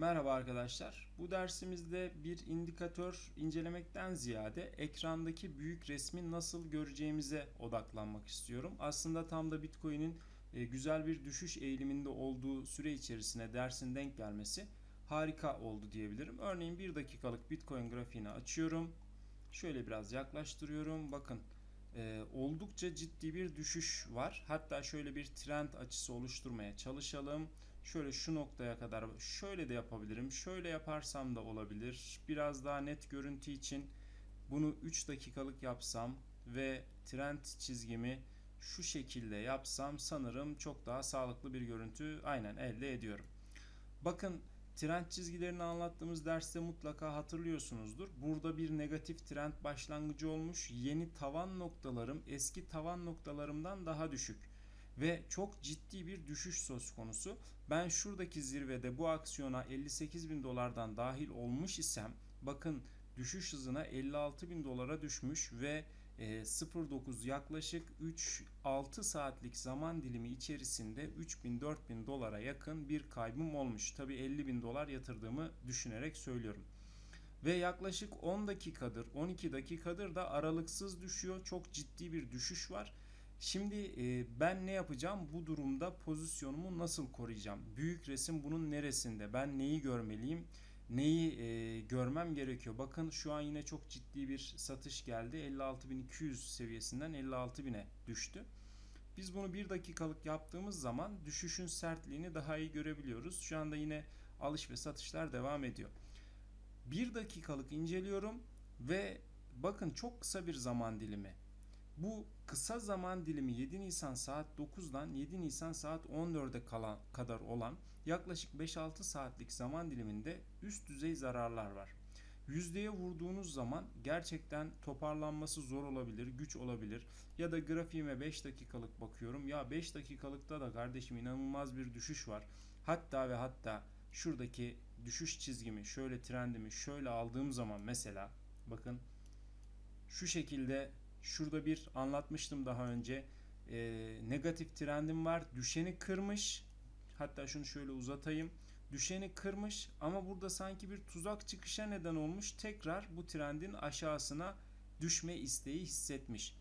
Merhaba arkadaşlar. Bu dersimizde bir indikatör incelemekten ziyade ekrandaki büyük resmi nasıl göreceğimize odaklanmak istiyorum. Aslında tam da Bitcoin'in e, güzel bir düşüş eğiliminde olduğu süre içerisine dersin denk gelmesi harika oldu diyebilirim. Örneğin 1 dakikalık Bitcoin grafiğini açıyorum. Şöyle biraz yaklaştırıyorum. Bakın e, oldukça ciddi bir düşüş var. Hatta şöyle bir trend açısı oluşturmaya çalışalım. Şöyle şu noktaya kadar şöyle de yapabilirim. Şöyle yaparsam da olabilir. Biraz daha net görüntü için bunu 3 dakikalık yapsam ve trend çizgimi şu şekilde yapsam sanırım çok daha sağlıklı bir görüntü aynen elde ediyorum. Bakın trend çizgilerini anlattığımız derste mutlaka hatırlıyorsunuzdur. Burada bir negatif trend başlangıcı olmuş. Yeni tavan noktalarım eski tavan noktalarımdan daha düşük ve çok ciddi bir düşüş söz konusu. Ben şuradaki zirvede bu aksiyona 58 bin dolardan dahil olmuş isem bakın düşüş hızına 56 bin dolara düşmüş ve 0.9 yaklaşık 3-6 saatlik zaman dilimi içerisinde 3000-4000 dolara yakın bir kaybım olmuş. Tabi 50 bin dolar yatırdığımı düşünerek söylüyorum. Ve yaklaşık 10 dakikadır 12 dakikadır da aralıksız düşüyor. Çok ciddi bir düşüş var. Şimdi e, ben ne yapacağım? Bu durumda pozisyonumu nasıl koruyacağım? Büyük resim bunun neresinde? Ben neyi görmeliyim? Neyi e, görmem gerekiyor? Bakın şu an yine çok ciddi bir satış geldi. 56.200 seviyesinden 56.000'e düştü. Biz bunu bir dakikalık yaptığımız zaman düşüşün sertliğini daha iyi görebiliyoruz. Şu anda yine alış ve satışlar devam ediyor. Bir dakikalık inceliyorum ve bakın çok kısa bir zaman dilimi. Bu kısa zaman dilimi 7 Nisan saat 9'dan 7 Nisan saat 14'e kalan kadar olan yaklaşık 5-6 saatlik zaman diliminde üst düzey zararlar var. Yüzdeye vurduğunuz zaman gerçekten toparlanması zor olabilir, güç olabilir. Ya da grafiğime 5 dakikalık bakıyorum. Ya 5 dakikalıkta da kardeşim inanılmaz bir düşüş var. Hatta ve hatta şuradaki düşüş çizgimi, şöyle trendimi şöyle aldığım zaman mesela bakın şu şekilde Şurada bir anlatmıştım daha önce. E, negatif trendim var. Düşeni kırmış. Hatta şunu şöyle uzatayım. Düşeni kırmış ama burada sanki bir tuzak çıkışa neden olmuş. Tekrar bu trendin aşağısına düşme isteği hissetmiş.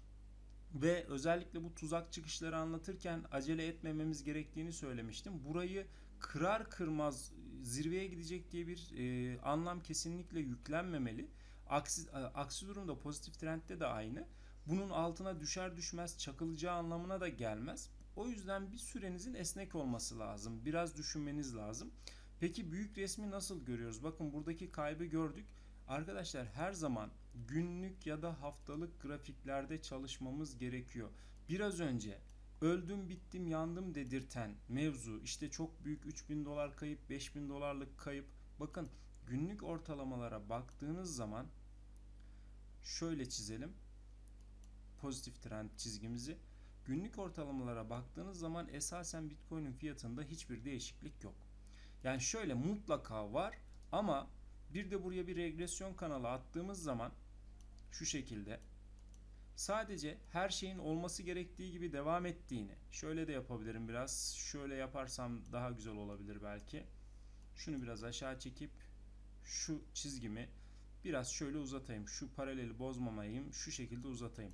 Ve özellikle bu tuzak çıkışları anlatırken acele etmememiz gerektiğini söylemiştim. Burayı kırar kırmaz zirveye gidecek diye bir e, anlam kesinlikle yüklenmemeli. Aksi, aksi durumda pozitif trendde de aynı bunun altına düşer düşmez çakılacağı anlamına da gelmez. O yüzden bir sürenizin esnek olması lazım. Biraz düşünmeniz lazım. Peki büyük resmi nasıl görüyoruz? Bakın buradaki kaybı gördük. Arkadaşlar her zaman günlük ya da haftalık grafiklerde çalışmamız gerekiyor. Biraz önce öldüm bittim yandım dedirten mevzu işte çok büyük 3000 dolar kayıp 5000 dolarlık kayıp bakın günlük ortalamalara baktığınız zaman şöyle çizelim pozitif trend çizgimizi günlük ortalamalara baktığınız zaman esasen Bitcoin'in fiyatında hiçbir değişiklik yok. Yani şöyle mutlaka var ama bir de buraya bir regresyon kanalı attığımız zaman şu şekilde sadece her şeyin olması gerektiği gibi devam ettiğini şöyle de yapabilirim biraz şöyle yaparsam daha güzel olabilir belki şunu biraz aşağı çekip şu çizgimi biraz şöyle uzatayım şu paraleli bozmamayayım şu şekilde uzatayım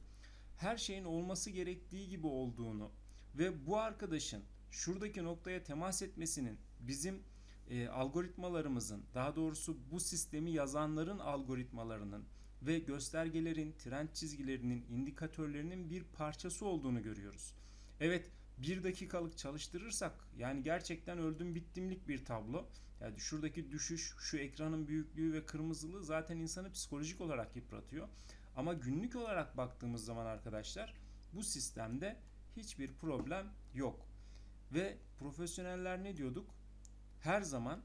her şeyin olması gerektiği gibi olduğunu ve bu arkadaşın şuradaki noktaya temas etmesinin bizim e, algoritmalarımızın daha doğrusu bu sistemi yazanların algoritmalarının ve göstergelerin, trend çizgilerinin, indikatörlerinin bir parçası olduğunu görüyoruz. Evet bir dakikalık çalıştırırsak yani gerçekten öldüm bittimlik bir tablo. Yani şuradaki düşüş, şu ekranın büyüklüğü ve kırmızılığı zaten insanı psikolojik olarak yıpratıyor. Ama günlük olarak baktığımız zaman arkadaşlar bu sistemde hiçbir problem yok. Ve profesyoneller ne diyorduk? Her zaman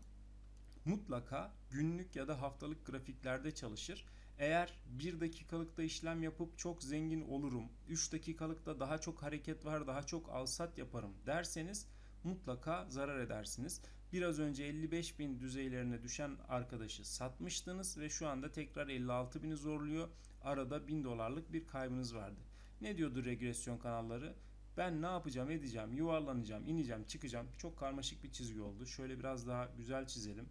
mutlaka günlük ya da haftalık grafiklerde çalışır. Eğer bir dakikalıkta işlem yapıp çok zengin olurum, 3 dakikalıkta daha çok hareket var, daha çok alsat yaparım derseniz mutlaka zarar edersiniz. Biraz önce 55 bin düzeylerine düşen arkadaşı satmıştınız ve şu anda tekrar 56 bini zorluyor. Arada 1000 dolarlık bir kaybınız vardı. Ne diyordu regresyon kanalları? Ben ne yapacağım edeceğim yuvarlanacağım ineceğim çıkacağım çok karmaşık bir çizgi oldu. Şöyle biraz daha güzel çizelim.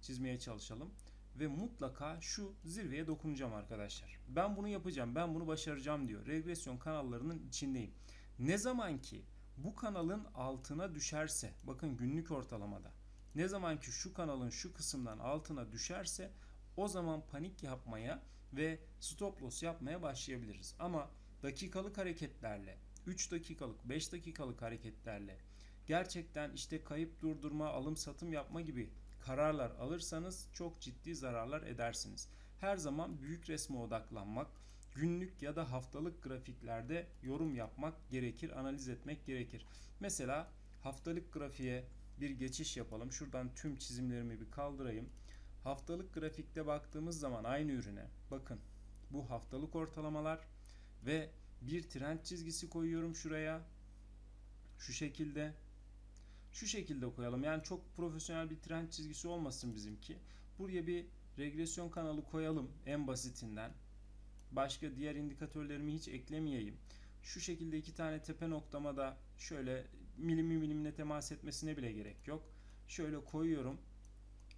çizmeye çalışalım ve mutlaka şu zirveye dokunacağım arkadaşlar. Ben bunu yapacağım, ben bunu başaracağım diyor. Regresyon kanallarının içindeyim. Ne zaman ki bu kanalın altına düşerse, bakın günlük ortalamada. Ne zaman ki şu kanalın şu kısımdan altına düşerse o zaman panik yapmaya ve stop loss yapmaya başlayabiliriz. Ama dakikalık hareketlerle, 3 dakikalık, 5 dakikalık hareketlerle gerçekten işte kayıp durdurma, alım satım yapma gibi kararlar alırsanız çok ciddi zararlar edersiniz. Her zaman büyük resme odaklanmak, günlük ya da haftalık grafiklerde yorum yapmak gerekir, analiz etmek gerekir. Mesela haftalık grafiğe bir geçiş yapalım. Şuradan tüm çizimlerimi bir kaldırayım. Haftalık grafikte baktığımız zaman aynı ürüne bakın bu haftalık ortalamalar ve bir trend çizgisi koyuyorum şuraya. Şu şekilde. Şu şekilde koyalım. Yani çok profesyonel bir trend çizgisi olmasın bizimki. Buraya bir regresyon kanalı koyalım en basitinden. Başka diğer indikatörlerimi hiç eklemeyeyim. Şu şekilde iki tane tepe noktama da şöyle milimi milimine temas etmesine bile gerek yok. Şöyle koyuyorum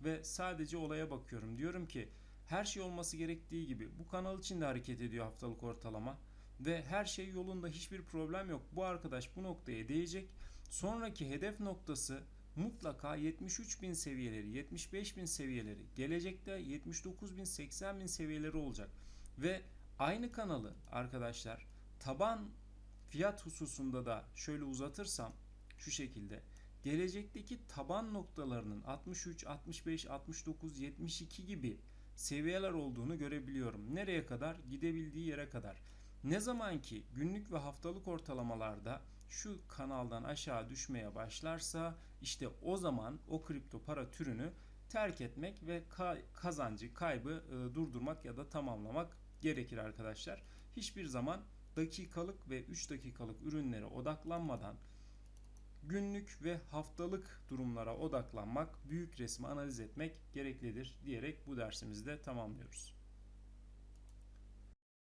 ve sadece olaya bakıyorum. Diyorum ki her şey olması gerektiği gibi bu kanal içinde hareket ediyor haftalık ortalama ve her şey yolunda hiçbir problem yok. Bu arkadaş bu noktaya değecek. Sonraki hedef noktası mutlaka 73.000 seviyeleri, 75.000 seviyeleri, gelecekte 79.000, 80.000 seviyeleri olacak. Ve aynı kanalı arkadaşlar taban fiyat hususunda da şöyle uzatırsam şu şekilde gelecekteki taban noktalarının 63, 65, 69, 72 gibi seviyeler olduğunu görebiliyorum. Nereye kadar? Gidebildiği yere kadar. Ne zaman ki günlük ve haftalık ortalamalarda şu kanaldan aşağı düşmeye başlarsa işte o zaman o kripto para türünü terk etmek ve kazancı, kaybı e, durdurmak ya da tamamlamak gerekir arkadaşlar. Hiçbir zaman dakikalık ve 3 dakikalık ürünlere odaklanmadan günlük ve haftalık durumlara odaklanmak, büyük resmi analiz etmek gereklidir diyerek bu dersimizi de tamamlıyoruz.